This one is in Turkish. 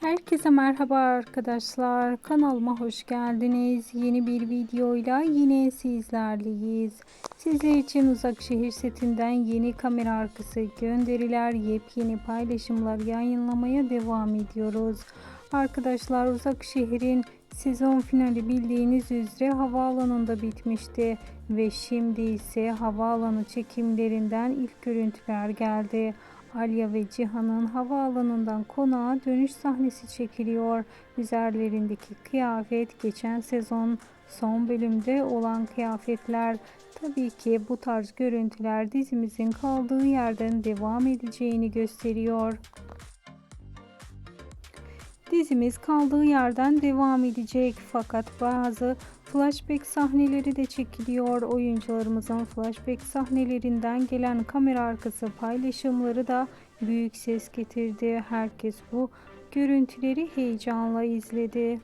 Herkese merhaba arkadaşlar. Kanalıma hoş geldiniz. Yeni bir videoyla yine sizlerleyiz. Sizler için Uzak Şehir setinden yeni kamera arkası gönderiler, yepyeni paylaşımlar yayınlamaya devam ediyoruz. Arkadaşlar Uzak Şehir'in sezon finali bildiğiniz üzere havaalanında bitmişti ve şimdi ise havaalanı çekimlerinden ilk görüntüler geldi. Alya ve Cihan'ın havaalanından konağa dönüş sahnesi çekiliyor. Üzerlerindeki kıyafet geçen sezon son bölümde olan kıyafetler. Tabii ki bu tarz görüntüler dizimizin kaldığı yerden devam edeceğini gösteriyor. Dizimiz kaldığı yerden devam edecek fakat bazı flashback sahneleri de çekiliyor. Oyuncularımızın flashback sahnelerinden gelen kamera arkası paylaşımları da büyük ses getirdi. Herkes bu görüntüleri heyecanla izledi.